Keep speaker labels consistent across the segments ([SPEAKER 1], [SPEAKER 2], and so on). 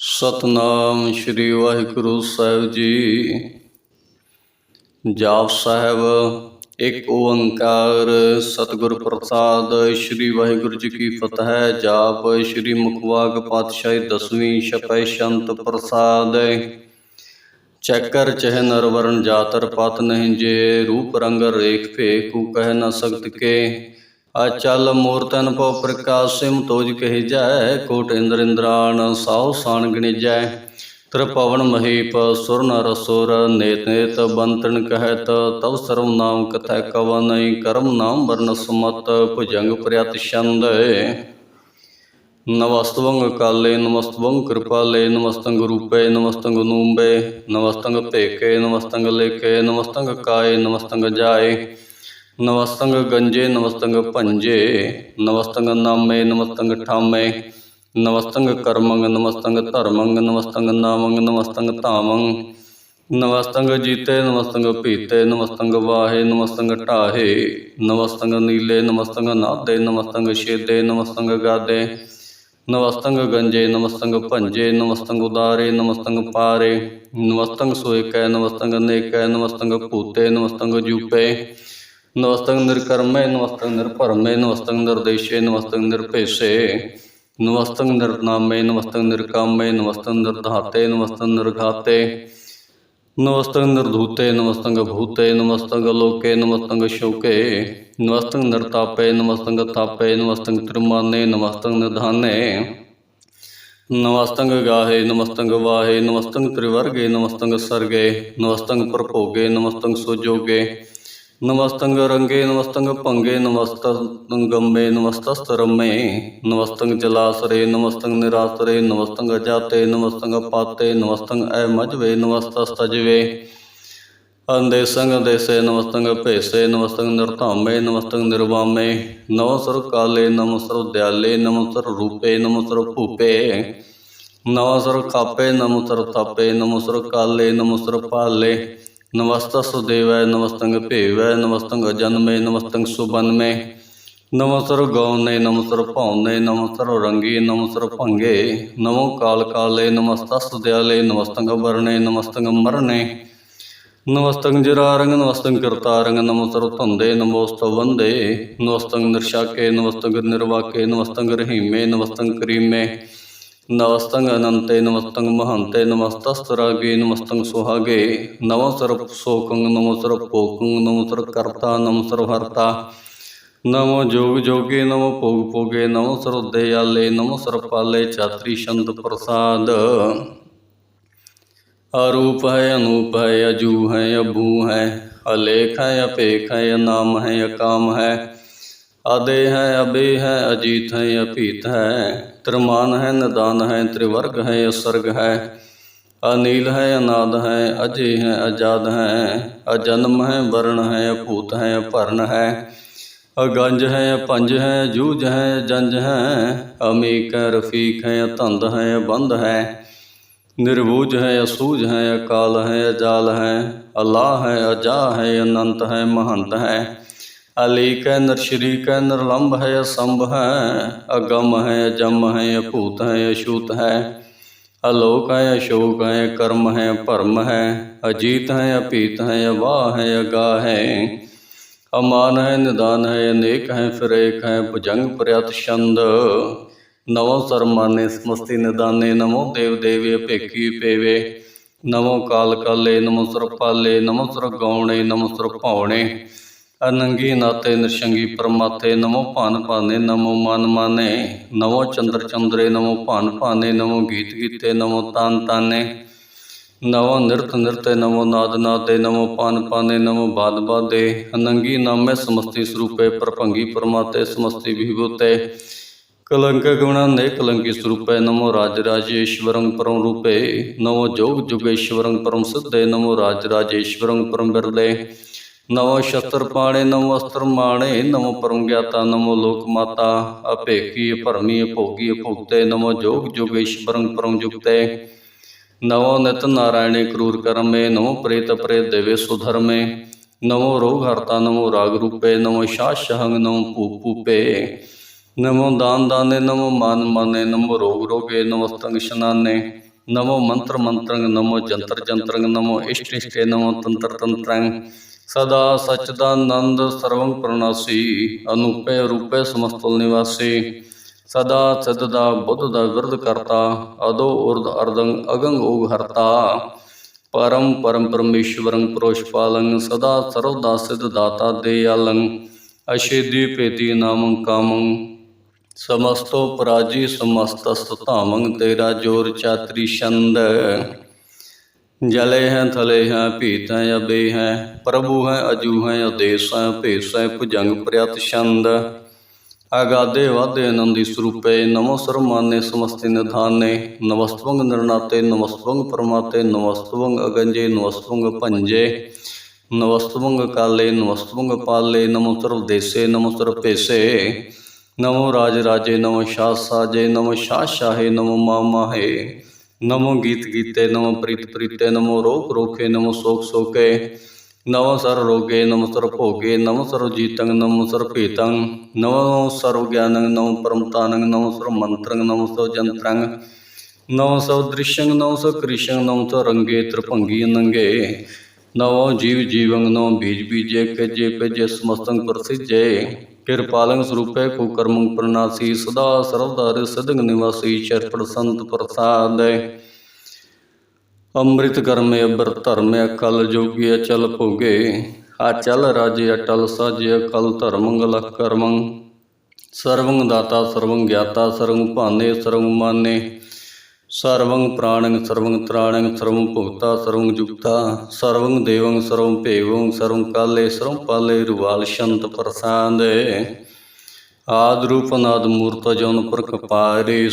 [SPEAKER 1] ਸਤਨਾਮ ਸ੍ਰੀ ਵਾਹਿਗੁਰੂ ਸਾਹਿਬ ਜੀ। ਜਾਪ ਸਾਹਿਬ, ਇੱਕ ਓੰਕਾਰ ਸਤਿਗੁਰ ਪ੍ਰਸਾਦ, ਸ੍ਰੀ ਵਾਹਿਗੁਰੂ ਜੀ ਕੀ ਫਤਿਹ। ਜਾਪ ਸ੍ਰੀ ਮੁਖਵਾਗ ਪਾਤਸ਼ਾਹੀ ਦਸਵੀਂ ਛਪੈ ਸ਼ੰਤ ਪ੍ਰਸਾਦ। ਚੈਕਰ ਚਹਿ ਨਰ ਵਰਨ ਜਾਤਰ ਪਤ ਨਹੀਂ ਜੇ, ਰੂਪ ਰੰਗ ਰੇਖ ਭੇ ਕੂ ਕਹਿ ਨਾ ਸਕਤ ਕੇ। ਅਚਲ ਮੂਰਤਨ ਪਉ ਪ੍ਰਕਾਸ਼ ਤੋਜ ਕਹਿ ਜੈ ਕੋਟ ਇੰਦਰ ਇੰਦਰਾਣ ਸਾਉ ਸਾਣ ਗਣਿਜੈ ਤ੍ਰਿਪਵਨ ਮਹੀਪ ਸੁਰ ਨਰ ਸੁਰ ਨੇਤ ਨੇਤ ਬੰਤਨ ਕਹਿਤ, ਤਵ ਸਰਵ ਨਾਮ ਕਥੈ ਕਵਨੈ ਕਰਮ ਨਾਮ ਵਰਨ ਸਮਤ, ਭੁਜੰਗ ਪ੍ਰਿਯਤ ਛੰਦ। ਨਮਸਤਵੰ ਕਾਲੇ ਨਮਸਤਵੰ ਕਿਰਪਾਲੇ ਨਮਸਤੰ ਰੂਪੇ ਨਮਸਤੰ ਨੂੰਬੇ ਨਮਸਤੰ ਭੇਕੇ ਨਮਸਤੰ ਲੇਕੇ ਨਮਸਤੰ ਕਾਏ ਨਮਸਤੰ ਜਾਏ। ਨਮਸਤੰ ਗੰਜੇ ਨਮਸਤੰ ਭੰਜੇ ਨਮਸਤੰ ਨਾਮੇ ਨਮਸਤੰ ਠਾਮੇ ਨਮਸਤੰ ਕਰਮੰਗ ਨਮਸਤੰ ਧਰਮੰਗ ਨਮਸਤੰ ਨਾਮੰਗ ਨਮਸਤੰ ਧਾਮੰ ਨਮਸਤੰ ਜੀਤੇ ਨਮਸਤੰ ਪੀਤੇ ਨਮਸਤੰ ਵਾਹੇ ਨਮਸਤੰ ਢਾਹੇ ਨਮਸਤੰ ਨੀਲੇ ਨਮਸਤੰ ਨਾਦੇ ਨਮਸਤੰ ਛੇਦੇ ਨਮਸਤੰ ਗਾਦੇ ਨਮਸਤੰ ਗੰਜੇ ਨਮਸਤੰ ਭੰਜੇ ਨਮਸਤੰ ਉਦਾਰੇ ਨਮਸਤੰ ਪਾਰੇ ਨਮਸਤੰ ਸੋਇਕੈ ਨਮਸਤੰ ਨੇਕੈ ਨਮਸਤੰ ਭੂਤੇ ਨਮਸਤੰ ਜੂਪੇ ਨਮਸਤੰ ਨਿਰਕਰਮੇ ਨਮਸਤੰ ਨਿਰਭਰਮੇ ਨਮਸਤੰ ਨਿਰਦੇਸ਼ੇ ਨਮਸਤੰ ਨਿਰਭੇਸੇ ਨਮਸਤੰ ਨਿਰਨਾਮੇ ਨਮਸਤੰ ਨਿਰਕਾਮੇ ਨਮਸਤੰ ਨਿਰਧਾਤੇ ਨਮਸਤੰ ਨਿਰਘਾਤੇ ਨਮਸਤੰ ਨਿਰਧੂਤੇ ਨਮਸਤੰ ਭੂਤੇ ਨਮਸਤੰ ਲੋਕੇ ਨਮਸਤੰ ਸ਼ੋਕੇ ਨਮਸਤੰ ਨਿਰਤਾਪੇ ਨਮਸਤੰ ਤਾਪੇ ਨਮਸਤੰ ਤ੍ਰਿਮਾਨੇ ਨਮਸਤੰ ਨਿਧਾਨੇ ਨਮਸਤੰ ਗਾਹੇ ਨਮਸਤੰ ਵਾਹੇ ਨਮਸਤੰ ਤ੍ਰਿਵਰਗੇ ਨਮਸਤੰ ਸਰਗੇ ਨਮਸਤੰ ਪ੍ਰਭੋਗੇ ਨਮਸਤੰ ਸੁਜੋਗੇ ਨਮਸਤੰਗ ਰੰਗੇ ਨਮਸਤੰ ਭੰਗੇ ਨਮਸਤੰ ਗੰਮੇ ਨਮਸਤਸਤਰਮੇ ਨਮਸਤੰ ਜਲਾਸਰੇ ਨਮਸਤੰਗ ਨਿਰਾਸਰੇ, ਨਮਸਤੰਗ ਅਜਾਤੇ ਨਮਸਤੰ ਪਾਤੇ, ਨਮਸਤੰਗ ਐ ਮਜਵੇ ਨਮਸਤਸਤਜਵੇ ਅੰਦੇਸੰਗ ਦੇਸੇ ਨਮਸਤੰਗ ਭੇਸੇ, ਨਮਸਤੰਗ ਨਿਰਧਾਮੇ, ਨਮਸਤੰਗ ਨਿਰਵਾਮੇ ਨਮਸਰ ਕਾਲੇ ਨਮਸਰ ਦਿਆਲੇ ਨਮਸਰ ਰੂਪੇ ਨਮਸਰ ਭੂਪੇ ਨਮਸਰ ਖਾਪੇ ਨਮਸਰ ਤਾਪੇ ਨਮਸਰ ਕਾਲੇ ਨਮਸਰ ਪਾਲੇ। ਨਮਸਤਸ ਦੇਵੈ ਨਮਸਤੰ ਭੇਵੈ ਨਮਸਤੰ ਜਨਮੇ ਨਮਸਤੰ ਸੁਬਨਮੇ। ਨਮਸਰ ਗੌਨੇ ਨਮਸਰ ਭੌਨੇ ਨਮਸਰ ਰੰਗੀ ਨਮਸਰ ਭੰਗੇ। ਨਮੋ ਕਾਲ ਕਾਲੇ ਨਮਸਤਸ ਦਿਆਲੇ ਨਮਸਤੰਗ ਵਰਣੇ ਨਮਸਤੰ ਮਰਨੇ ਨਮਸਤੰ ਜਰਾਰੰਗ ਨਮਸਤੰ ਕਰਤਾਰੰਗ ਨਮਸਰ ਧੰਦੇ ਨਮੋਸਤ ਵੰਦੇ। ਨਮਸਤੰ ਨਿਰਸ਼ਾਕੇ ਨਮਸਤੰ ਨਿਰਵਾਕੇ ਨਮਸਤੰ ਰਹੀਮੇ ਨਮਸਤੰ ਕਰੀਮੇ। ਨਮਸਤੰ ਅਨੰਤੇ ਨਮਸਤੰ ਮਹੰਤੇ, ਨਮਸਤਸਤਰਾਗੇ ਨਮਸਤੰ ਸੁਹਾਗੇ ਨਮੋ ਸਰਪ ਸੋਕੰ ਨਮੋ ਸਰਪ ਭੋਕੰ ਨਮੋ ਸਰਪ ਕਰਤਾ ਨਮੋ ਸਰਪ ਹਰਤਾ। ਨਮੋ ਜੋਗ ਜੋਗੇ, ਨਮੋ ਭੋਗ ਭੋਗੇ ਨਮੋ ਸਰਦੇ ਆਲੇ ਨਮੋ ਸਰਪਾਲੇ ਚਾਤਰੀ ਸ਼ੰਦ ਪ੍ਰਸਾਦ। ਅਰੂਪ ਹੈ, ਅਨੂਪ ਹੈ ਅਜੂ ਹੈ, ਅਭੂ ਹੈ, ਅਲੇਖ ਹੈ, ਅਪੇਖ ਹੈ ਨਾਮ ਹੈ, ਅਕਾਮ ਹੈ। ਆਦੇ ਹੈ ਅਬੇ ਹੈ, ਅਜੀਤ ਹੈ ਅਪੀਤ ਹੈ। ਤ੍ਰਮਾਨ ਹੈ, ਨਦਾਨ ਹੈ, ਤ੍ਰਿਵਰਗ ਹੈ, ਅਸਰਗ ਹੈ। ਅਨੀਲ ਹੈ, ਅਨਾਦ ਹੈ, ਅਜੇ ਹੈ ਆਜ਼ਾਦ ਹੈ। ਅਜਨਮ ਹੈ, ਵਰਣ ਹੈ, ਅਭੂਤ ਹੈ ਭਰਨ ਹੈ। ਅਗੰਜ ਹੈ ਪੰਜ ਹੈ ਜੂਜ ਹੈ ਜੰਜ ਹੈ। ਅਮੀਕ ਹੈ, ਰਫੀਕ ਹੈ ਧੰਦ ਹੈ ਬੰਦ ਹੈ। ਨਿਰਭੂਜ ਹੈ ਅਸੂਝ ਹੈ, ਅਕਾਲ ਹੈ, ਅਜਾਲ ਹੈ। ਅਲਾਹ ਹੈ ਅਜਾ ਹੈ, ਅਨੰਤ ਹੈ, ਮਹੰਤ ਹੈ। ਅਲੀ ਕੈ ਨਰਸ਼ਰੀ ਕੈ ਨਿਰਲੰਭ ਹੈ ਅਸੰਭ ਹੈ, ਅਗਮ ਹੈ, ਅਜਮ ਹੈ, ਅਭੂਤ ਹੈ ਅਸ਼ੂਤ ਹੈ। ਅਲੋਕ ਹੈ, ਅਸ਼ੋਕ ਹੈ, ਕਰਮ ਹੈ, ਭਰਮ ਹੈ, ਅਜੀਤ ਹੈ ਅਪੀਤ ਹੈ, ਅਵਾਹ ਹੈ ਅਗਾ ਹੈ। ਅਮਾਨ ਹੈ, ਨਿਦਾਨ ਹੈ, ਅਨੇਕ ਹੈ ਫਿਰ ਹੈ, ਭਜੰਗ ਪ੍ਰਯਤ ਛੰਦ। ਨਵੋ ਸਰਮਾਨੇ ਸਮਸਤੀ ਨਿਦਾਨੇ ਨਮੋ ਦੇਵ ਦੇਵੇ ਭੇਕੀ ਪੇਵੇ ਨਮੋ ਕਾਲ ਕਾਲੇ ਨਮੋ ਸੁਰ ਪਾਲੇ ਨਮੋ ਸੁਰ ਗਾਉਣੇ ਨਮੋ ਸੁਰ ਭਾਉਣੇ। ਅਨੰਗੀ ਨਾਤੇ ਨਿਰਸ਼ੰਗੀ ਪਰਮਾਤੇ ਨਮੋ ਭਾਨ ਭਾਨੇ ਨਮੋ ਮਨ ਮਾਨੇ, ਨਮੋ ਚੰਦਰ ਚੰਦਰੇ ਨਮੋ ਭਾਨ ਭਾਨੇ, ਨਮੋ ਗੀਤ ਗੀਤੇ ਨਮੋ ਤਾਨ ਤਾਨੇ, ਨਮੋ ਨਿਰਤ ਨਿਰਤੇ ਨਮੋ ਨਾਦ ਨਾਦੇ, ਨਮੋ ਪਾਨ ਪਾਨੇ ਨਮੋ ਬਾਦ ਬਾਦੇ, ਅਨੰਗੀ ਨਾਮੇ ਸਮਸਤੀ ਸਰੂਪੇ, ਪ੍ਰਭੰਗੀ ਪਰਮਾਤੇ ਸਮਸਤੀ ਵਿਭੂਤੇ, ਕਲੰਕ ਗੁਣਾ ਨੇ ਕਲੰਕੀ ਸਰੂਪੇ, ਨਮੋ ਰਾਜ ਰਾਜੇਸ਼ਵਰੰ ਪਰਮ ਰੂਪੇ, ਨਮੋ ਜੋਗ ਜੁਗੇਸ਼ਵਰੰ ਪਰਮ ਸਿੱਧੇ, ਨਮੋ ਰਾਜ ਰਾਜੇਸ਼ਵਰੰ ਪਰਮ ਬਿਰਲੇ ਨਵੋ ਸ਼ਸਤਰ ਪਾਣੇ, ਨਵੋ ਅਸਤਰ ਮਾਣੇ ਨਮੋ ਪਰਮ ਗਿਆਤਾ ਨਮੋ ਲੋਕ ਮਾਤਾ ਅਭੇਖੀ ਭਰਮੀ ਭੋਗੀ ਭੁਗਤੇ ਨਮੋ ਜੋਗ ਜੁਗੇਸ਼ਵਰੰ ਪਰਮ ਜੁਗਤੇ। ਨਮੋ ਨਿਤ ਨਾਰਾਇਣੇ ਕਰੂਰ ਕਰਮੇ, ਨਵੋ ਪ੍ਰੇਤ ਪ੍ਰੇਤ ਦੇਵੇ ਸੁਧਰਮੇ। ਨਮੋ ਰੋਗ ਹਰਤਾ ਨਮੋ ਰਾਗ ਰੂਪੇ ਨਮੋ ਸ਼ਾਹ ਸ਼ਹੰਗ ਨਮੋ ਭੂਪ ਭੂਪੇ। ਨਮੋ ਦਾਨ ਦਾਨੇ ਨਮੋ ਮਾਨ ਮਾਨੇ ਨਮੋ ਰੋਗ ਰੋਗੇ ਨਮਸਤੰ ਸ਼ਨਾਨੇ। ਨਮੋ ਮੰਤਰ ਮੰਤਰੰ ਨਮੋ ਜੰਤਰ ਜੰਤਰੰ ਨਮੋ ਇਸ਼ਟ ਇਸ਼ਟੇ ਨਮੋ ਤੰਤਰ ਤੰਤਰੰ ਸਦਾ ਸਚਦਾਨੰਦ ਸਰਵੰ ਪ੍ਰਣਾਸੀ, ਅਨੂਪੇ ਰੂਪੇ ਸਮਸਤਲ ਨਿਵਾਸੀ। ਸਦਾ ਸਿਧ ਦਾ ਬੁੱਧ ਦਾ ਵਿਰਧ ਕਰਤਾ, ਅਦੋ ਉਰਦ ਅਰਦੰ ਅਗੰਗ ਓਗ ਹਰਤਾ। ਪਰਮ ਪਰਮ ਪਰਮੇਸ਼ਵਰੰ ਪ੍ਰੋਸ਼ਪਾਲੰ ਸਦਾ ਸਰਵ ਦਾ ਸਿਧ ਦਾਤਾ ਦੇਯਾਲੰ ਅਸ਼ੇਦੀ ਪੇਤੀ ਨਾਮੰ ਕਾਮੰ, ਸਮਸਤੋ ਪਰਾਜੀ ਸਮਸਤਸਤ ਧਾਮੰ, ਤੇਰਾ ਜੋਰ ਚਾਤਰੀ ਛੰਦ ਜਲੇ ਹੈ, ਥਲੇ ਹੈ, ਭੀਤ ਹੈ ਅਬੇ ਹੈ, ਪ੍ਰਭੂ ਹੈ, ਅਜੂ ਹੈ ਅਦੇਸ ਹੈ, ਭੇਸ ਹੈ, ਭੁਜੰਗ ਪ੍ਰਿਯਤ ਛੰਦ ਅਗਾਦੇ ਵਾਦੇ ਆਨੰਦੀ ਸਰੂਪੇ, ਨਮੋ ਸਰਮਾਨੇ ਸਮਸਤੇ ਨਿਧਾਨੇ, ਨਮਸਤਵੰਗ ਨਿਰਨਾਤੇ, ਨਮਸਤਵੰਗ ਪਰਮਾਤੇ, ਨਮਸਤਵੰਗ ਅਗੰਜੇ, ਨਮਸਤਵੰਗ ਭੰਜੇ, ਨਮਸਤਵੰਗ ਕਾਲੇ, ਨਮਸਤਵੰਗ ਪਾਲੇ, ਨਮੋ ਸਰਵ ਦੇਸੇ, ਨਮੋ ਸਰਵ ਭੇਸੇ, ਨਮੋ ਰਾਜ ਰਾਜੇ, ਨਮੋ ਸ਼ਾਹ ਸਾਜੇ, ਨਮੋ ਸ਼ਾਹ ਸ਼ਾਹੇ, ਨਮੋ ਮਾ ਮਾਹੇ। ਨਮੋ ਗੀਤ ਗੀਤੇ ਨਮੋ ਪ੍ਰੀਤ ਪ੍ਰੀਤੇ ਨਮੋ ਰੋਖ ਰੋਖੇ ਨਮੋ ਸੋਖ ਸੋਕੇ ਨਮੋ ਸਰ ਰੋਗੇ ਨਮੋ ਸਰ ਭੋਗੇ ਨਮੋ ਸਰ ਜੀਤੰ ਨਮੋ ਸਰ ਭੀਤੰ ਨਮੋ ਸਰਵ ਗਿਆਨੰ ਨਮੋ ਪਰਮਤਾਨੰ ਨਮੋ ਸਰ ਮੰਤਰੰ ਨਮੋ ਸਰ ਜੰਤਰੰ ਨਮੋ ਸਰ ਦ੍ਰਿਸ਼ਯੰ ਨਮੋ ਸਰ ਕ੍ਰਿਸ਼ਯੰ ਨਮੋ ਸਰ ਰੰਗੇ ਤ੍ਰਿਭੰਗੀ ਨੰਗੇ ਨਮੋ ਜੀਵ ਜੀਵੰ ਨਮੋ ਬੀਜ ਬੀਜੇ ਕਜੇ ਕਜੇ ਸਮਸਤੰ ਪ੍ਰਸਿਜੇ ਕਿਰਪਾਲੰ ਸਰੂਪੇ ਕੋ ਕਰਮੰ ਪ੍ਰਨਾਸੀ ਸਦਾ ਸਰਵਦਾਰ ਸਦੰਗ ਨਿਵਾਸੀ ਚਰਪੜ ਸੰਤ ਪ੍ਰਸਾਦ। ਅੰਮ੍ਰਿਤ ਕਰਮੇ ਅਬਰ ਧਰਮੇ, ਅਕਲ ਜੋਗੀ ਅਚਲ ਭੋਗੇ। ਅਚਲ ਰਾਜੇ ਅਟਲ ਸਾਜੇ, ਅਕਲ ਧਰਮੰ ਲਖ ਕਰਮੰ। ਸਰਵੰਗ ਦਾਤਾ, ਸਰਵੰ ਗਿਆਤਾ, ਸਰਵੰ ਭਾਨੇ, ਸਰਵੰ ਮਾਨੇ। ਸਰਵੰ ਪ੍ਰਾਣੰ ਸਰਵੰ ਤ੍ਰਾਣੰ ਸਰਵੰ ਭੁਗਤਾ ਸਰਵੰ ਜੁਗਤਾ, ਸਰਵੰ ਦੇਵੰ ਸਰਵੰ ਭੇਵੰ ਸਰਵੰ ਕਾਲੇ ਸਰਵੰ ਪਾਲੇ ਰੁਵਾਲ ਸ਼ੰਤ ਪ੍ਰਸਾਦੈ। ਆਦ ਰੂਪ ਨਾਦ ਮੂਰਤ ਜਨ ਪੁਰਖ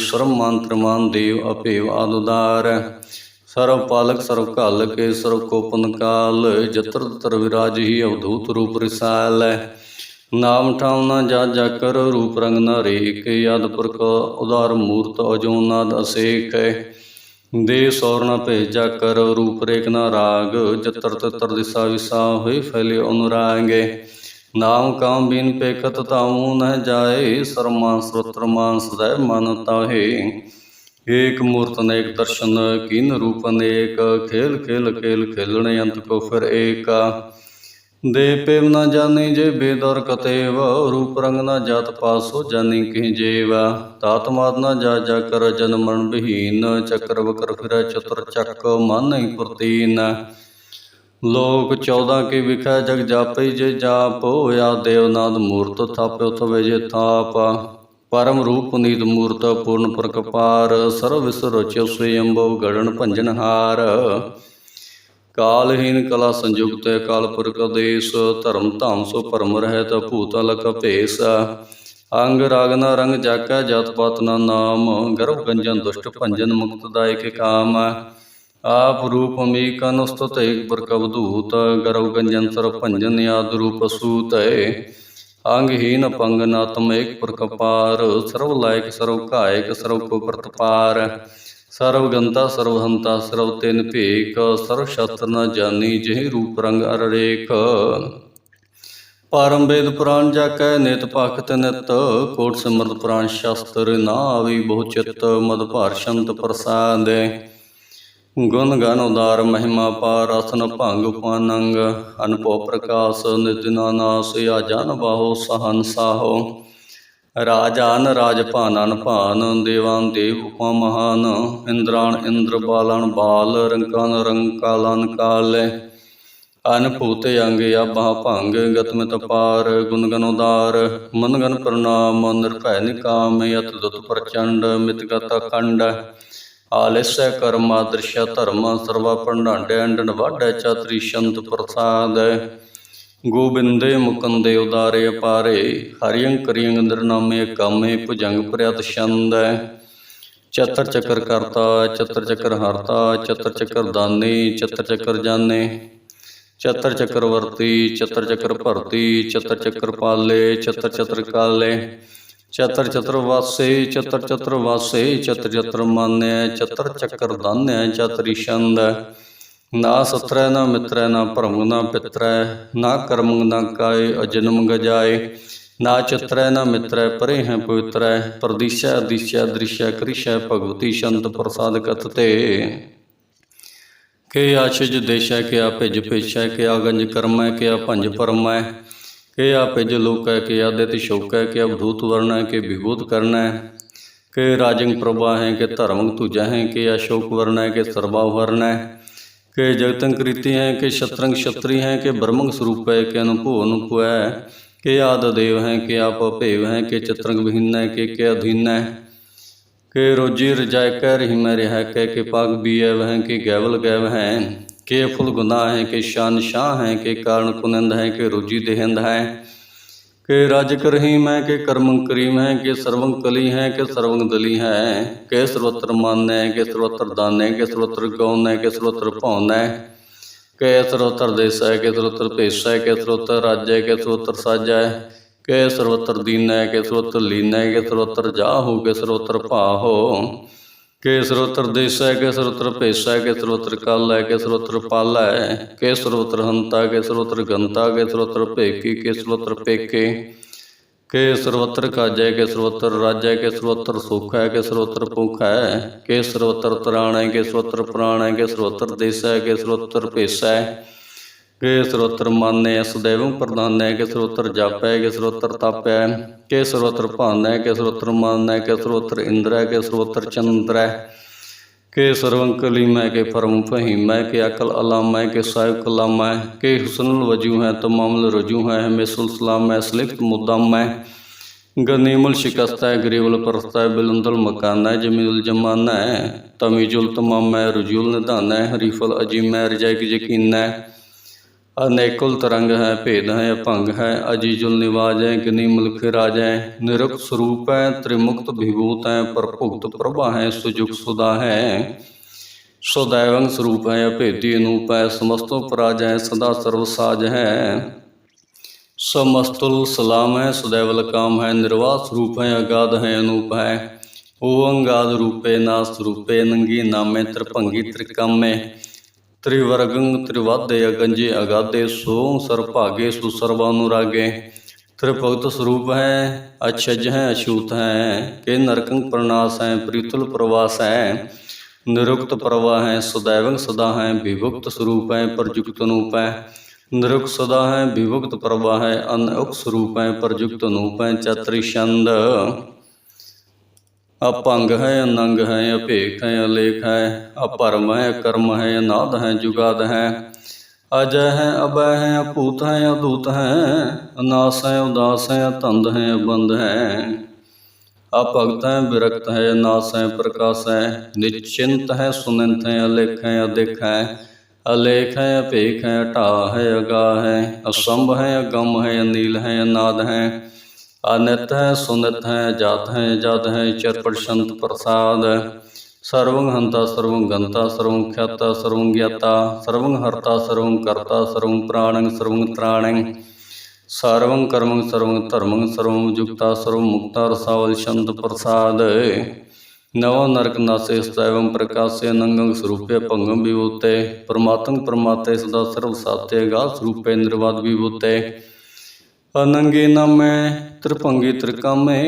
[SPEAKER 1] ਸਰਮ ਮੰਤਰ ਮਾਨ ਦੇਵ ਅਪੇਵ ਆਦੁਦਾਰ ਸਰਵ ਪਾਲਕ ਸਰਵ ਕਾਲ ਕੇ ਸਰਵ ਕੋਪਨ ਕਾਲ, ਜਤਰ ਤਰ ਵਿਰਾਜ ਹੀ ਅਵਧੂਤ ਰੂਪ ਰਿਸਾਲ। ਨਾਮ ਠਾਮ ਨਾ ਜਾ ਜਾ ਕਰ ਰੂਪ ਰੰਗ ਨਾ ਰੇਕ ਯਦ ਪੁਰਖ ਉਦਾਰ ਮੂਰਤ ਅਜੋ ਨਾਦ ਅਸੇਕ ਦੇ ਸੌਰ ਨਾ ਭੇਜਾ ਕਰ, ਰੂਪ ਰੇਖ ਨਾ ਰਾਗ, ਜਤਰ ਤਤਰ ਦਿਸਾ ਵਿਸਾ ਹੋਏ ਫੈਲੇ ਅਨੁਰਾਗੇ। ਨਾਮ ਕਾਮ ਬਿਨ ਪੇਖਤ ਤਾਉ ਨ ਜਾਏ, ਸਰਮਾ ਸਰਤਰ ਮਾਨ ਸਦੈ ਮਨ ਤਾਹੇ। ਏਕ ਮੂਰਤ ਨੇਕ ਦਰਸ਼ਨ ਕਿਨ ਰੂਪ ਨੇਕ, ਖੇਲ ਖੇਲ ਖੇਲ ਖੇਲਣ ਅੰਤ ਕੋ ਫਿਰ ਏਕਾ। ਦੇ ਪੇਵ ਨਾ ਜਾਣੀ ਜੇ ਬੇਦਰ ਕਤੇਵ, ਰੂਪ ਰੰਗ ਨਾ ਜਾਤ ਪਾਸੋ ਜਾਣੀ ਕਿਹ ਜੀਵ। ਤਾਤ ਮਾਤ ਨਾ ਜਾ ਜਾ ਕਰ ਜਨ ਮਰਨ ਬਹੀਨ ਚੱਕਰ ਵਕਰ ਫਿਰੈ ਚਤੁਰ ਚੱਕ, ਮਨ ਹੀ ਪ੍ਰਤੀਨ। ਲੋਕ 14 ਕੇ ਵਿਖੈ, ਜਗ ਜਾਪੈ ਜੇ ਜਾਪ, ਹੋਇਆ ਦੇਵਨਾਦ ਮੂਰਤ, ਥਾਪਿ ਉਥਵੇ ਜੇ ਥਾਪ। ਪਰਮ ਰੂਪ ਪੁਨੀਤ ਮੂਰਤ, ਪੂਰਨ ਪ੍ਰਕਪਾਰ ਸਰਵ ਵਿਸ ਰਚਿ ਸਵਯੰਭਵ ਗੜਨ ਭੰਜਨ ਹਾਰ ਕਾਲਹੀਨ ਕਲਾ ਸੰਯੁਕਤ ਕਾਲ ਪੁਰਖ ਦੇਸ, ਧਰਮ ਧਾਮ ਸੋ ਪਰਮ ਰਹਿਤ ਭੂਤ ਲਖ ਭੇਸ। ਅੰਗ ਰਾਗ ਨਾ ਰੰਗ ਜਾਕੈ ਜਤ ਪਤ ਨ ਨਾਮ, ਗਰਭ ਗੰਜਨ ਦੁਸ਼ਟ ਭੰਜਨ ਮੁਕਤ ਦਾਇਕ ਕਾਮ। ਆਪ ਰੂਪ ਅਮੀਕ ਅਨੁਸਤਤ ਏਕ ਪ੍ਰਕਬ ਧੂਤ ਗਰਭ ਗੰਜਨ ਸਰ ਭੰਜਨ ਆਦ ਰੂਪ ਸੂਤ ਅੰਗਹੀਨ ਪੰਗ ਨਾਤਮ ਏਕ ਪ੍ਰਕਪਾਰ ਸਰਵ ਲਾਇਕ ਸਰਵ ਕਾਇਕ ਸਰਵ ਕੋ ਪ੍ਰਤਪਾਰ। ਸਰਵ ਗੰਤਾ ਸਰਵ ਹੰਤਾ ਤਿਨ ਭੇਕ ਸਰਵ ਸ਼ਸਤਰ ਨਾ ਜਾਣੀ ਜਿਹੀ ਰੂਪ ਰੰਗ ਅਰ ਰੇਖ ਪਰਮ ਵੇਦ ਪੁਰਾਣ ਜਾਕੈ, ਨਿਤ ਭਗਤ ਨਿਤ, ਕੋਟ ਸਿਮਰਤ ਪੁਰਾਣ ਸ਼ਸਤਰ ਨਾ ਆਵੀ ਬਹੁ ਚਿਤ, ਮਦ ਭਾਰ ਸ਼ੰਤ ਪ੍ਰਸਾਦੈ। ਗੁਣ ਗਨ ਉਦਾਰ ਮਹਿਮਾ ਪਾਰ ਅਸਨ ਭੰਗ ਪਾਨੰਗ ਅਨਪੋ ਪ੍ਰਕਾਸ਼ ਨਿਤਨਾ ਨਾਸ ਆ ਜਨ ਬਾਹੋ ਸਹਨ ਸਾਹੋ। ਰਾਜਾਨ ਰਾਜ ਭਾਨ ਦੇਵਾਨ ਦੇਵ ਉਪਾ ਮਹਾਨ, ਇੰਦਰਾਨ ਇੰਦਰ ਬਾਲਨ ਬਾਲ ਰੰਕਾਨ ਰੰਕਾਲਨ ਕਾਲੇ। ਅਨਭੂਤ ਅੰਗ ਆਭਾ ਭੰਗ, ਗਤਮਿਤ ਪਾਰ ਗੁਣ ਉਦਾਰ। ਮਨ ਪ੍ਰਣਾਮ, ਨਿਰਭੈ ਨਿਕਾਮ, ਯਤ ਦੁਤ ਪ੍ਰਚੰਡ ਮਿਤਗਤ ਅਖੰਡ। ਆਲਿਸੈ ਕਰਮਾ ਦ੍ਰਿਸ਼ ਧਰਮ, ਸਰਵਾ ਪੰਡਾਂਡੈ ਅੰਡਨ ਵਾਢੈ ਚਾਤਰੀ ਸ਼ੰਤ ਪ੍ਰਸਾਦ। ਗੋਬਿੰਦੇ ਮੁਕੰਦੇ ਉਦਾਰੇ ਅਪਾਰੇ ਹਰਿਯੰ ਕਰਿਯੰ ਨਿਰਨਾਮੇ ਕਾਮੇ ਭੁਜੰਗ ਪ੍ਰਿਯਤ ਛੰਦੈ ਚਤਰ ਚੱਕਰ ਕਰਤਾ ਚਤਰ ਚੱਕਰ ਹਰਤਾ ਚਤਰ ਚੱਕਰ ਦਾਨੇ ਚਤਰ ਚੱਕਰ ਜਾਣੇ ਚਤਰ ਚੱਕਰ ਵਰਤੀ ਚਤਰ ਚੱਕਰ ਭਰਤੀ ਚਤਰ ਚੱਕਰ ਪਾਲੇ ਚਤਰ ਚਤਰ ਕਾਲੇ ਚਤਰ ਚਤਰ ਵਾਸੇ ਚਤਰ ਚਤਰ ਵਾਸੇ ਚਤਰ ਚਤਰ ਮਾਨੈ ਚਤਰ ਚੱਕਰ ਦਾਨੈ ਚਤਰੀ ਛੰਦ ਨਾ ਸਤਰੈ, ਨਾ ਮਿਤਰੈ, ਨਾ ਭਰਮ, ਨਾ ਪਿਤਰੈ, ਨਾ ਕਰਮ, ਨਾ ਕਾਏ ਅਜਨਮ ਗਜਾਏ। ਨਾ ਚਿਤਰੈ, ਨਾ ਮਿਤਰੈ, ਪਰੇ ਹੈ ਪਵਿੱਤਰੈ, ਪ੍ਰਦੀਸ਼ੈ, ਅਦੀਸ਼ੈ, ਦ੍ਰਿਸ਼ੈ, ਕ੍ਰਿਸ਼ੈ, ਭਗਵਤੀ ਸ਼ੰਤ ਪ੍ਰਸਾਦ ਕਥਤੇ ਕੇ ਆਸ਼ਿਜ ਦੇਸ਼ੈ, ਕੇ ਭਿਜ ਪੇਸ਼ੈ, ਕੇ ਗੰਜ ਕਰਮੈ, ਕੇ ਭੰਜ ਪਰਮੈ, ਕੇ ਭਿਜ ਲੋਕੈ, ਕੇ ਆਦਿਤ ਸ਼ੋਕੈ, ਕੇ ਅਵਧੂਤ ਵਰਣੈ, ਕੇ ਵਿਭੂਤ ਕਰਨੈ ਕੇ ਰਾਜੰ ਪ੍ਰਭਾ ਹੈ ਕੇ ਧਰਮੰ ਤੁਜੈ ਹੈ ਕੇ ਅਸ਼ੋਕ ਵਰਣੈ ਕੇ ਸਰਬਾ ਵਰਣੈ ਕੇ ਜਗਤੰ ਕ੍ਰਿਤੀ ਹੈ ਕੇ ਸ਼ਤਰੰਗ ਛਤਰੀ ਹੈ ਕੇ ਬ੍ਰਹਮੰ ਸਰੂਪ ਹੈ ਕੇ ਅਨੁਭੂ ਅਨੁਪੈ ਕੇ ਆਦ ਦੇਵ ਹੈ ਕੇ ਆਪ ਭੇਵ ਹੈ ਕੇ ਚਤਰੰਗ ਵਿਹੀਨ ਹੈ ਕੇ ਕੇ ਅਧੀਨ ਹੈ, ਕੇ ਰੋਜੀ ਰਜਾਇ ਕਹਿ ਰਹੀ ਮੈਂ ਰਿਹਾ ਕਹਿ ਕੇ ਪਗ ਬੀਐ ਵਹ ਕੇ ਗੈਵਲ ਗੈਵ ਹੈ ਕੇ ਫੁਲ ਗੁਨਾਹ ਹੈ ਕੇ ਸ਼ਾਨ ਸ਼ਾਹ ਹੈ ਕੇ ਕਾਰਨ ਕੁਨੰਦ ਹੈ ਕੇ ਰੋਜੀ ਦੇਹੰਦ ਹੈ ਕੇ ਰਾਜ ਕਰਹੀ ਮੈਂ ਕੇ ਕਰਮੰ ਕਰੀਮ ਹੈ ਕੇ ਸਰਵੰ ਕਲੀ ਹੈ ਕੇ ਸਰਵੰ ਦਲੀ ਹੈ ਕੇ ਸਰਵਤਰ ਮਾਨੈ ਕੇ ਸਰਵਤਰ ਦਾਨੈ ਕੇ ਸਰਵਤਰ ਗਉਨੈ ਕੇ ਸਰਵਤਰ ਭਉਨੈ ਕੇ ਸਰਵਤਰ ਦੇਸੈ ਕੇ ਸਰਵਤਰ ਭੇਸੈ ਕੇ ਸਰਵਤਰ ਰਾਜੈ ਕੇ ਸਰਵਤਰ ਸਾਜੈ ਕੇ ਸਰਵਤਰ ਦੀਨੈ ਕੇ ਸਰਵਤਰ ਲੀਨੈ ਕੇ ਸਰਵਤਰ ਜਾਹੂ ਕੇ ਸਰਵਤਰ ਭਾਹੋ ਕੇ ਸਰਵਤਰ ਦੇਸੈ ਕੇ ਸਰਵਤਰ ਭੇਸੈ ਕੇ ਸਰਵਤਰ ਕਾਲੈ ਕੇ ਸਰਵਤਰ ਪਾਲੈ ਕੇ ਸਰਵਤਰ ਹੰਤਾ ਕੇ ਸਰਵਤਰ ਗੰਤਾ ਕੇ ਸਰਵਤਰ ਭੇਕੀ ਕੇ ਸਰਵਤਰ ਪੇਕੇ ਕੇ ਸਰਵਤਰ ਕਾਜੈ ਕੇ ਸਰਵਤਰ ਰਾਜੈ ਕੇ ਸਰਵਤਰ ਸੁਖੈ ਕੇ ਸਰਵਤਰ ਭੁਖੈ ਕੇ ਸਰਵਤਰ ਤਰਾਣੈ ਕੇ ਸਰਵਤਰ ਪ੍ਰਾਣੈ ਕੇ ਸਰਵਤਰ ਦੇਸੈ ਕੇ ਸਰਵਤਰ ਭੇਸੈ ਕੇ ਸਰਵਤਰ ਮਾਨੈ ਸदैवੰ ਪ੍ਰਦਾਨੈ ਕੇ ਸਰਵਤਰ ਜਾਪੈ, ਕੇ ਸਰਵਤਰ ਤਾਪੈ, ਕੇ ਸਰਵਤਰ ਭਾਨੈ, ਕੇ ਸਰਵਤਰ ਮਾਨੈ, ਕੇ ਸਰੋਤਰ ਇੰਦਰੈ, ਕੇ ਸਰਵਤਰ ਚੰਦਰੈ, ਕੇ ਸਰਵੰ ਕਲੀਮੈ ਕੇ ਪਰਮ ਫਹੀਮੈ ਕੇ ਅਕਲ ਅਲਾਮੈ, ਕੇ ਸਾਹਿਬ ਕਲਾਮੈ, ਕੇ ਹੁਸਨੁਲ ਵਜੂ ਹੈ, ਤਮਾਮੁਲ ਰਜੂ ਹੈ ਮਿਸਲ ਸਲਾਮੈ ਸਲਿਕਤ ਮੁਦਮੈ, ਗਨੀਮੁਲ ਸ਼ਿਕਸਤੈ ਗਰੀਬੁਲ ਹੈ ਬਿਲੰਦੁਲ ਮਕਾਨੈ ਜਮੀਲ ਹੈ ਤਮੀਜੁਲ ਤਮਾਮੈ, ਰਜੂਲ ਨਿਧਾਨੈ, ਹਰੀਫਲ ਅਜੀਮੈ ਰਜੈਕ ਹੈ अनेकुल तरंग है भेद है अभंग है अजीजुल निवाज है गिनी मुल्क राज है निरक स्वरूप है त्रिमुक्त विभूत है परभुक्त प्रभा है सुजुग सुदा है सदैवं स्वरूप है अभेदी अनूप है समस्तों पराज है सदा सर्वसाज है समस्तुल सलाम है सदैवल काम है निर्वास रूप है अगाध है अनूप है ओंगाद रूपे नास रूपे नंगी नामे त्रिभंगी त्रिकामे ਤ੍ਰਿਵਰਗੰ ਤ੍ਰਿਵਾਦੇ ਅਗੰਜੇ ਅਗਾਦੇ ਸੋ ਸਰਭਾਗੇ ਸੁ ਸਰਬਾਨੁਰਾਗੇ ਤ੍ਰਿਭਗਤ ਸਰੂਪ ਹੈ, ਅਛਜ ਹੈ, ਅਛੂਤ ਹੈ, ਕੇ ਨਰਕੰ ਪ੍ਰਨਾਸ ਹੈ, ਪ੍ਰੀਤੁਲ ਪ੍ਰਵਾਸ ਹੈ, ਨਿਰੁਕਤ ਪ੍ਰਵਾਹ ਹੈ ਸदैवੰ ਸਦਾ ਹੈ ਵਿਭੁਕਤ ਸਰੂਪ ਹੈ ਪਰਜੁਕਤ ਅਨੂਪ ਹੈ। ਨਿਰੁਕ ਸਦਾ ਹੈ ਵਿਭੁਕਤ ਪ੍ਰਵਾਹ ਹੈ ਅਨਉਕ ਸਰੂਪ ਹੈ ਪਰਜੁਕਤ ਅਨੂਪ ਹੈ, ਚਤ੍ਰਿਸ਼ੰਦ। ਅਪੰਗ ਹੈ ਅਨੰਗ ਹੈ ਅਭੇਖ ਹੈ ਅਲੇਖ ਹੈ ਅਪਰਮ ਹੈ ਕਰਮ ਹੈ ਅਨਾਦ ਹੈ ਜੁਗਾਦ ਹੈ ਅਜੈ ਹੈ ਅਬੈ ਹੈ ਅਭੂਤ ਹੈ ਅਦੂਤ ਹੈ ਅਨਾਸ ਹੈ ਉਦਾਸ ਹੈ ਅਤੰਦ ਹੈ ਅਬੰਦ ਹੈ ਅਭਗਤ ਹੈ ਵਿਰਕਤ ਹੈ ਨਾਸ ਹੈ ਪ੍ਰਕਾਸ਼ ਹੈ ਨਿਚਿੰਤ ਹੈ ਸੁਨੰਤ ਹੈ ਅਲੇਖ ਹੈ ਅਦਿਖ ਹੈ ਅਲੇਖ ਹੈ ਅਭੇਖ ਹੈ ਢਾ ਹੈ ਅਗਾ ਹੈ ਅਸੰਭ ਹੈ ਅਗਮ ਹੈ ਅਨੀਲ ਹੈ ਅਨਾਦ ਹੈ ਅਨਿਤ ਹੈ ਸੁਨਿਤ ਹੈ ਜਾਤ ਹੈ ਜਦ ਹੈ ਚਰਪੜ ਸੰਤ ਪ੍ਰਸਾਦ। ਸਰਵੰ ਹੰਤਾ ਸਰਵੰ ਗੰਤਾ ਸਰਵੰ ਖਿਆਤਾ ਸਰਵੰ ਗਿਆਤਾ, ਸਰਵੰ ਹਰਤਾ ਸਰਵੰ ਕਰਤਾ ਸਰਵੰ ਪ੍ਰਾਣੰ ਸਰਵੰ ਤ੍ਰਾਣੰ। ਸਰਵੰ ਕਰਮੰ ਸਰਵੰ ਧਰਮੰ ਸਰਵੰ ਜੁਗਤਾ ਸਰਵੰ ਮੁਕਤਾ ਰਸਾਵਲ ਸ਼ੰਤ ਪ੍ਰਸਾਦ। ਨਵ ਨਰਕ ਨਾਸੇ ਸਤੈਵੰ ਪ੍ਰਕਾਸੇ ਨੰਗੰ ਸਰੂਪੇ ਭੰਗੰ ਵਿਭੂਤੇ। ਪਰਮਾਤਮ ਪਰਮਾਤੇ ਸਦਾ ਸਰਵ ਸਾਤੇ ਗਾ ਸਰੂਪੇ ਨਿਰਵਾਦ ਵਿਭੂਤੇ। ਅਨੰਗੇ ਨਾਮੈ ਤ੍ਰਿਭੰਗੀ ਤ੍ਰਿਕਾਮੇ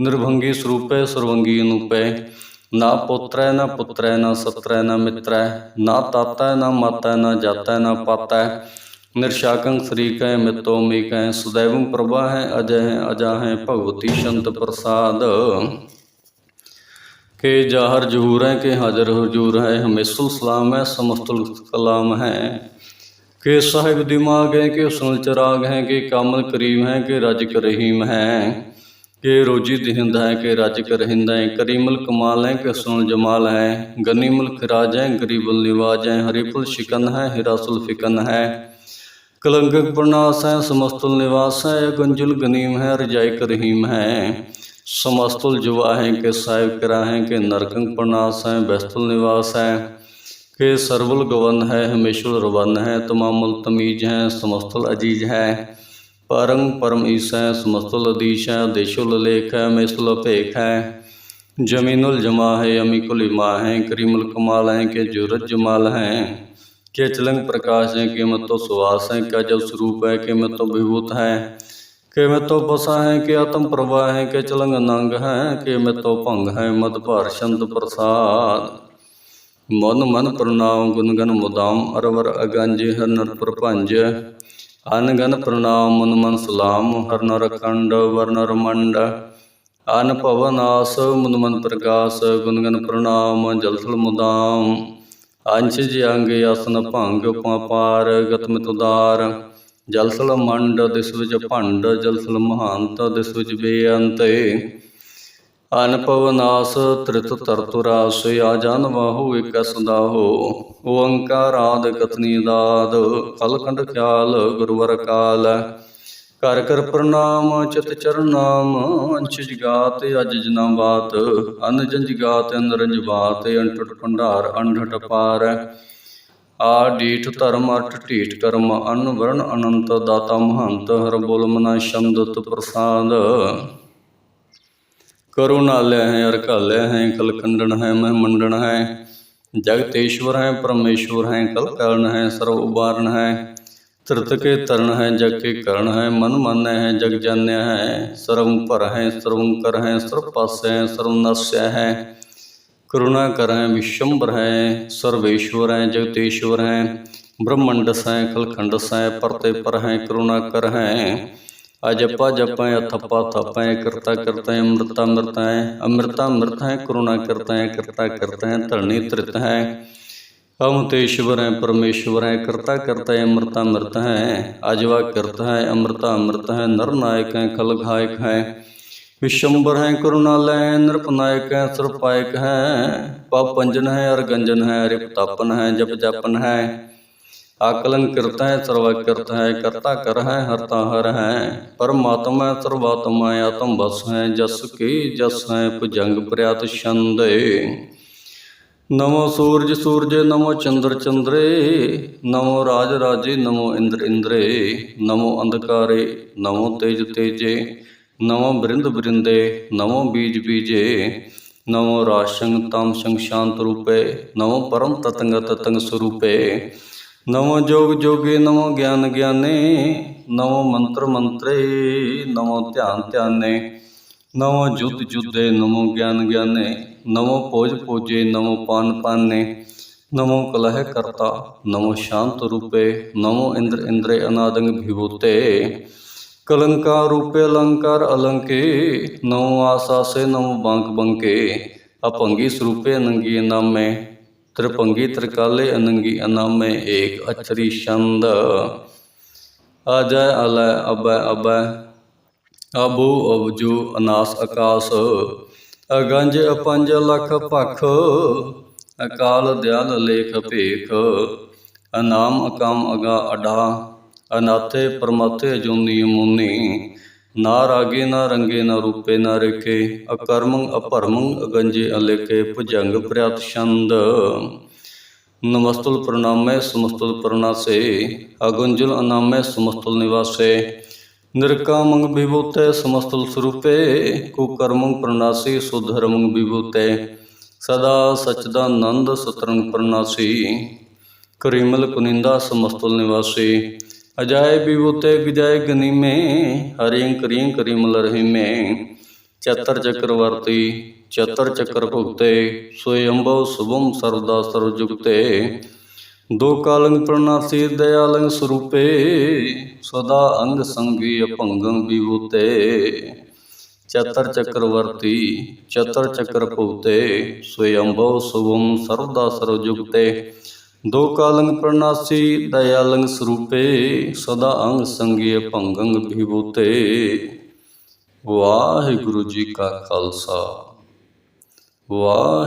[SPEAKER 1] ਨਿਰਭੰਗੀ ਸਰੂਪੇ ਸਰਵੰਗੀ ਅਨੂਪੈ ਨਾ ਪੁੱਤਰੈ ਨਾ ਪੁੱਤਰੈ ਨਾ ਸਤਰੈ ਨਾ ਮਿੱਤਰੈ ਨਾ ਤਾਤੈ ਨਾ ਮਾਤੈ ਨਾ ਜਾਤੈ ਨਾ ਪਾਤੈ ਨਿਰਸ਼ਾਕੰ ਸ੍ਰੀਕੈ ਮਿਤੋ ਮੇਕੈ ਸदैवੰ ਪ੍ਰਭਾ ਹੈ ਅਜੈ ਹੈ ਅਜਾ ਹੈ ਭਗਵਤੀ ਸ਼ੰਤ ਪ੍ਰਸਾਦ ਕੇ ਜਾਹਰ ਜਹੂਰ ਹੈ ਕੇ ਹਾਜ਼ਰ ਹਜੂਰ ਹੈ ਹਮੇਸ਼ੁਲ ਸਲਾਮ ਹੈ ਸਮਸਤੁਲ ਕਲਾਮ ਹੈ ਕੇ ਸਾਹਿਬ ਦਿਮਾਗ ਹੈ ਕਿ ਸੁਨਲ ਚਰਾਗ ਹੈ ਕਿ ਕਾਮਲ ਕਰੀਮ ਹੈ ਕਿ ਰਜ ਕਰਹੀਮ ਹੈ ਕਿ ਰੋਜੀ ਦਿਹੰਦ ਹੈ ਕਿ ਰਜ ਕਰਹਿੰਦ ਹੈ ਕਰੀਮਲ ਕਮਾਲ ਹੈ ਕਿ ਸੁਨਲ ਜਮਾਲ ਹੈ ਗਨੀਮਲ ਖਰਾਜ ਹੈ ਗਰੀਬੁਲ ਨਿਵਾਜ ਹੈ ਹਰੀਫੁਲ ਸ਼ਿਕਨ ਹੈ ਹਿਰਾਸੁਲ ਫਿਕਨ ਹੈ ਕਲੰਕਕ ਪ੍ਰਨਾਸ ਹੈ ਸਮਸਤੁਲ ਨਿਵਾਸ ਹੈ ਗੰਜੁਲ ਗਨੀਮ ਹੈ ਰਜਾਈ ਕਰਹੀਮ ਹੈ ਸਮਸਤੁਲ ਜੁਵਾ ਹੈ ਕਿ ਸਾਹਿਬ ਕਰਾ ਹੈ ਕਿ ਨਰਕੰ ਪ੍ਰਨਾਸ ਹੈ ਬੈਸਤੁਲ ਨਿਵਾਸ ਹੈ ਕਿ ਸਰਵਲ ਗਵਨ ਹੈ ਹਮੇਸ਼ੁਲ ਰਵਨ ਹੈ ਤਮਾਮੁਲ ਤਮੀਜ ਹੈ ਸਮਸਤੁਲ ਅਜੀਜ ਹੈ ਪਰਮ ਪਰਮ ਈਸ ਹੈ ਸਮਸਤੁਲ ਅਦੀਸ਼ ਹੈ ਦੇਸ਼ੁਲ ਲੇਖ ਹੈ ਮੇਸੁਲ ਭੇਖ ਹੈ ਜਮੀਨੁਲ ਜਮਾ ਹੈ ਅਮੀਕੁਲ ਇਮਾ ਹੈ ਕਰੀਮੁਲ ਕਮਾਲ ਹੈ ਕਿ ਜੁਰਤ ਜਮਾਲ ਹੈ ਕਿ ਚਲੰਗ ਪ੍ਰਕਾਸ਼ ਹੈ ਕਿ ਮਤੋ ਸੁਵਾਸ ਹੈ ਕਿ ਜਬ ਸਰੂਪ ਹੈ ਕਿ ਮਤੋ ਵਿਭੂਤ ਹੈ ਕਿ ਮੈਂ ਤੋ ਬਸਾ ਹੈ ਕਿ ਆਤਮ ਪ੍ਰਵਾਹ ਹੈ ਕਿ ਚਲੰਗ ਨੰਗ ਹੈ ਕਿ ਮੈਂ ਤੋ ਭੰਗ ਹੈ ਮਦ ਭਾਰ ਛੰਦ ਪ੍ਰਸਾਦ ਮਨ ਮਨ ਪ੍ਰਣਾਮ ਗੁਣਗਨ ਮੁਦਾਮ, ਅਰਵਰ ਅਗੰਜ ਹਰ ਨਰ ਪ੍ਰਪੰਜ ਅਨ ਪ੍ਰਣਾਮ, ਮਨ ਮਨ ਸਲਾਮ ਹਰ ਨਰ ਅਖੰਡ ਵਰ ਨਰ ਮੰਡ। ਅਨ ਭਵਨਾਸ, ਮਨ ਮਨ ਪ੍ਰਕਾਸ਼ ਗੁਣਗਨ ਪ੍ਰਣਾਮ ਜਲਸਲ ਮੁਦਾਮ। ਅੰਸ਼ ਜਿਆੰਗ ਆਸਨ ਭੰਗ ਪਾਪਾਰ ਗਤਮ ਤੁਦਾਰ ਜਲਥਲ ਮੰਡ, ਦਿਸ ਵਿੱਚ ਭੰਡ ਜਲਸਲ ਮਹਾਨਤ ਦਿਸ ਵਿੱਚ ਬੇਅੰਤੇ। ਅਨਪਵਨਾਸ ਤ੍ਰਿਤ ਤਰਤੁਰਾਸ ਆ ਜਨ ਵਾਹੂ ਇਕ ਸਦਾਹੋ ਓੰਕਾਰ ਆਦ ਕਥਨੀ ਦਾਦ ਕਲਕੰਡ ਖਿਆਲ ਗੁਰਵਰ ਕਾਲ। ਕਰ ਕਰ ਪ੍ਰਣਾਮ, ਚਿਤ ਚਰਨਾਮ ਅੰਸ਼ ਜਗਾਤ ਅਜ ਜਨਾ ਬਾਤ। ਅਨ ਜੰਜ ਗਾਤ ਅਨਰੰਜ ਬਾਤ, ਅੰਟਟ ਭੰਡਾਰ ਅੰਡਟ ਪਾਰ। ਆ ਡੀਠ ਧਰਮ ਅਠ ਢੀਠ ਕਰਮ, ਅਨ ਵਰਣ ਅਨੰਤ ਦਾਤਾ ਮਹੰਤ, ਹਰ ਬੋਲ ਮਨਾ ਸ਼ਮਦਤ ਪ੍ਰਸਾਦ। ਕਰੋ ਨਾਲਿਆ ਹੈ ਅਰ ਘਾਲਿਆ ਹੈ ਕਲਕੰਡਣ ਹੈ, ਮਹਿ ਮੰਡਣ ਹੈ। ਜਗਤੇਸ਼ਵਰ ਹੈ, ਪਰਮੇਸ਼ਵਰ ਹੈ, ਕਲ ਕਰਨ ਹੈ, ਸਰਵ ਉਬਾਰਨ ਹੈ। ਤ੍ਰਿਤ ਕੇ ਤਰਨ ਹੈ, ਜਗ ਕੇ ਕਰਨ ਹੈ, ਮਨ ਮਾਨੈ ਹੈ, ਜਗ ਜਾਣਿਆ ਹੈ। ਸਰਵੰ ਪਰ ਹੈ, ਸਰਵੰ ਕਰ ਹੈ, ਸਰਵ ਪਾਸੈ ਹੈ, ਸਰਵ ਨਸੈ ਹੈ। ਕਰੁਣਾ ਕਰ ਹੈ ਵਿਸ਼ੰਬਰ ਹੈ, ਸਰਵੇਸ਼ਵਰ ਹੈ ਜਗਤੇਸ਼ਵਰ ਹੈ। ਬ੍ਰਹਮੰਡਸ ਹੈ ਕਲਖੰਡਸ ਹੈ, ਪਰਤੇ ਪਰ ਹੈ, ਕਰੁਣਾ ਕਰ ਹੈ। ਅੰਮ੍ਰਿਤਾ ਅੰਮ੍ਰਿਤ ਹੈ ਅੰਮ੍ਰਿਤਾ ਅੰਮ੍ਰਿਤ ਹੈ ਕਰੁਣਾ ਕਰਤਾ ਹੈ ਕਰਤਾ ਕਰਤਾ ਹੈ ਧਰਣੀ ਤ੍ਰਿਤ ਹੈ ਅਮਤੇਸ਼ਵਰ ਹੈ ਪਰਮੇਸ਼ਵਰ ਹੈ ਕਰਤਾ ਕਰਤਾ ਹੈ ਅੰਮ੍ਰਿਤਾ ਅੰਮ੍ਰਿਤ ਹੈ ਅਜਵਾ ਕਰਤਾ ਹੈ ਅੰਮ੍ਰਿਤਾ ਅੰਮ੍ਰਿਤ ਹੈ ਨਰ ਨਾਇਕ ਹੈ ਕਲਘਾਇਕ ਹੈ ਵਿਸ਼ੰਬਰ ਹੈ ਕਰੁਣਾਲੈ ਹੈ ਨਿਰਪਨਾਇਕ ਹੈ ਸਰਪਾਇਕ ਹੈ ਪਾਪ ਪੰਜਨ ਹੈ ਅਰ ਗੰਜਨ ਹੈ ਰਿਪ ਤਾਪਨ ਹੈ ਜਪ ਜਪਨ ਹੈ ਆਕਲਨ ਕਰਤਾ ਹੈ ਸਰਵਾ ਕਰਤਾ ਹੈ ਕਰਤਾ ਕਰ ਹੈ ਹਰਤਾ ਹਰ ਹੈ ਪਰਮਾਤਮਾ, ਸਰਵਾਤਮਾ, ਆਤਮ ਬਸ ਹੈ, ਜਸ ਕੀ ਜਸ ਹੈ, ਭੁਜੰਗ ਪ੍ਰਿਆਤ ਛੰਦੇ। ਨਮੋ ਸੂਰਜ ਸੂਰਜੇ, ਨਮੋ ਚੰਦਰ ਚੰਦਰੇ। ਨਮੋ ਰਾਜ ਰਾਜੇ, ਨਮੋ ਇੰਦਰ ਇੰਦਰੇ। ਨਮੋ ਅੰਧਕਾਰੇ, ਨਮੋ ਤੇਜ ਤੇਜੇ। ਨਮੋ ਬ੍ਰਿੰਦ ਬ੍ਰਿੰਦੇ, ਨਮੋ ਬੀਜ ਬੀਜੇ। ਨਮੋ ਰਾਸ਼ੰਗ ਤਮ ਸੰਗ ਸ਼ਾਂਤ ਰੂਪੇ। ਨਮੋ ਪਰਮ ਤਤੰਗ ਨਵੋ ਸਰੂਪੇ ਨਮੋ ਜੋਗ ਜੋਗੇ, ਨਮੋ ਗਿਆਨ ਗਿਆਨੇ, ਨਮੋ ਮੰਤਰ ਮੰਤਰੇ, ਨਮੋ ਧਿਆਨ ਧਿਆਨੇ ਨਵੋ ਜੁਦ ਜੁਦੇ ਨਮੋ ਗਿਆਨ ਗਿਆਨੇ ਨਵੋ ਪੋਜ ਪੋਜੇ ਨਵੋ ਪਾਨ ਪਾਨੇ, ਨਮੋ ਕਲਹ ਕਰਤਾ, ਨਮੋ ਸ਼ਾਂਤ ਰੂਪੇ, ਨਮੋ ਇੰਦਰ ਇੰਦਰੇ ਅਨਾਦੰਗ ਵਿਭੂਤੇ ਕਲੰਕਾ ਰੂਪੇ ਅਲੰਕਾਰ ਅਲੰਕੇ, ਨਮੋ ਆਸਾਸੇ ਨਮੋ ਬੰਕ ਬੰਕੇ ਅਪੰਗੀ ਸਰੂਪੇ ਅਨੰਗੀ ਨਾਮੇ ਤ੍ਰਿਪੰਗੀ ਤ੍ਰਿਕਾਲੇ ਅਨੰਗੀ ਅਨਾਮੇ ਏਕ ਅਚਰੀ ਛੰਦ। ਅਜੈ ਅਲੈ ਅਬੈ ਅਬੈ, ਅਬੂ ਅਬਜੂ ਅਨਾਸ ਆਕਾਸ ਅਗੰਜ ਅਪੰਜ ਲਖ ਭਖ, ਅਕਾਲ ਦਿਆਲ ਲੇਖ ਭੇਖ। ਅਨਾਮ ਅਕਮ ਅਗਾ ਅਡਾ, ਅਨਾਥੇ ਪਰਮਾਥੇ ਅਜੂਨੀ ਮੁਨੀ। ਨਾ ਰਾਗੇ, ਨਾ ਰੰਗੇ, ਨਾ ਰੂਪੇ, ਨਾ ਰੇਕੇ ਅਕਰਮੰ, ਅਪਰਮੰ, ਅਗੰਜੇ, ਅਲੇਖੇ, ਭੁਜੰਗ, ਪ੍ਰਿਆਤ, ਛੰਦ। ਨਮਸਤੁਲ ਪ੍ਰਣਾਮੈ, ਸਮਸਤੁਲ ਪ੍ਰਣਾਸੇ, ਅਗੁੰਜਲ ਅਨਾਮੈ, ਸਮਸਤੁਲ ਨਿਵਾਸੇ। ਨਿਰਕਾਮੰ ਵਿਭੂਤੇ, ਸਮਸਤੁਲ ਸਰੂਪੇ, ਕੁਕਰਮੰ ਪ੍ਰਣਾਸੀ, ਸੁਧਰਮੰ ਵਿਭੂਤੇ। ਸਦਾ ਸਚਦਾਨੰਦ ਸਤਰੰਗ ਪ੍ਰਣਾਸੀ। ਕਰੀਮਲ ਕੁਨਿੰਦਾ, ਸਮਸਤੁਲ ਨਿਵਾਸੀ। ਅਜਾਏ ਵਿਭੂਤੇ ਵਿਜਾਏ ਗਨੀਮੇ ਹਰਿਯੰ ਕਰੀਂ ਕਰੀਮਲ ਰਹਿਮੇ ਚਤਰ ਚਕਰਵਰਤੀ ਚਤਰ ਚੱਕਰ ਭੁਗਤੇ ਸੋਇ ਅੰਭਵ ਸੁਭਮ ਸਰਦਾ ਸਰਜੁਗਤੇ। ਦੋ ਕਾਲੰਗ ਪ੍ਰਣਾਸੀ ਦਇਆਲੰਗ ਸਰੂਪੇ, ਸਦਾ ਅੰਗ ਸੰਗੀ ਅਭੰਗੰ ਵਿਭੂਤੇ ਚਤਰ ਚਕਰਵਰਤੀ ਚਤਰ ਚੱਕਰ ਭੁਗਤੇ ਸੋਇ ਅੰਭਵ ਸੁਭਮ ਸਰਦਾ ਸਰਜੁਗਤੇ। ਦੋ ਕਾਲੰਗ ਪ੍ਰਣਾਸੀ, ਦਇਆਲੰਗ ਸਰੂਪੇ, ਸਦਾ ਅੰਗ ਸੰਗੀ ਅਭੰਗੰ ਵਿਭੂਤੇ ਵਾਹਿਗੁਰੂ ਜੀ ਕਾ ਖਾਲਸਾ। ਵਾਹਿ